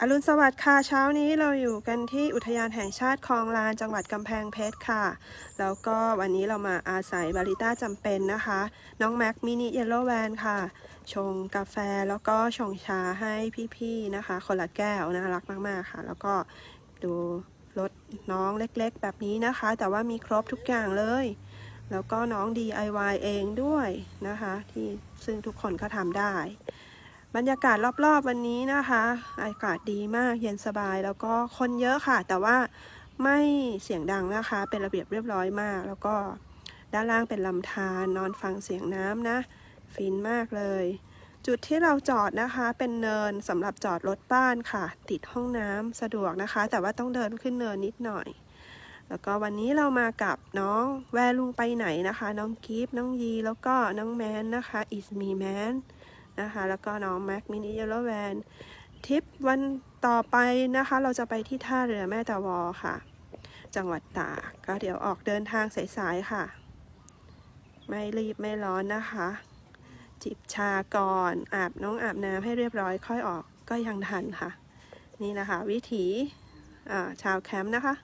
อรุณสวัสดิ์ค่ะเช้านี้เราอยู่กันที่อุทยานแห่งชาติคลองลานจังหวัดกำแพงเพชรค่ะ แล้วก็วันนี้เรามาอาศัยบาริต้าจำเป็นนะคะ น้องแม็กมินิเยลโลแวนค่ะ ชงกาแฟแล้วก็ชงชาให้พี่ๆนะคะ คนละแก้วน่ารักมากๆค่ะ แล้วก็ดูรถน้องเล็กๆ แบบนี้นะคะ แต่ว่ามีครบทุกอย่างเลย แล้วก็น้อง DIY เองด้วยนะคะ ที่ซึ่งทุกคนก็ทำได้ บรรยากาศรอบๆวันนี้นะคะ อากาศดีมากเย็นสบายแล้วก็คนเยอะค่ะ แต่ว่าไม่เสียงดังนะคะ เป็นระเบียบเรียบร้อยมาก แล้วก็ด้านล่างเป็นลำธารนอนฟังเสียงน้ำนะ ฟินมากเลย จุดที่เราจอดนะคะ เป็นเนินสำหรับจอดรถบ้านค่ะ ติดห้องน้ำสะดวกนะคะ แต่ว่าต้องเดินขึ้นเนินนิดหน่อย แล้วก็วันนี้เรามากับน้องแวลุงไปไหนนะคะ น้องกิฟน้องยีแล้วก็น้องแมนนะคะ is me man นะคะ แล้วก็น้องแม็กมินิเยลโลแวนทริปวันต่อไปนะคะ เราจะไปที่ท่าเรือแม่ตาวอค่ะ จังหวัดตากก็เดี๋ยวออกเดินทางสายๆค่ะ ไม่รีบไม่ร้อนนะคะ จิบชาก่อน อาบน้องอาบน้ำให้เรียบร้อยค่อยออกก็ยังทันค่ะ นี่นะคะ วิถีชาวแคมป์นะคะ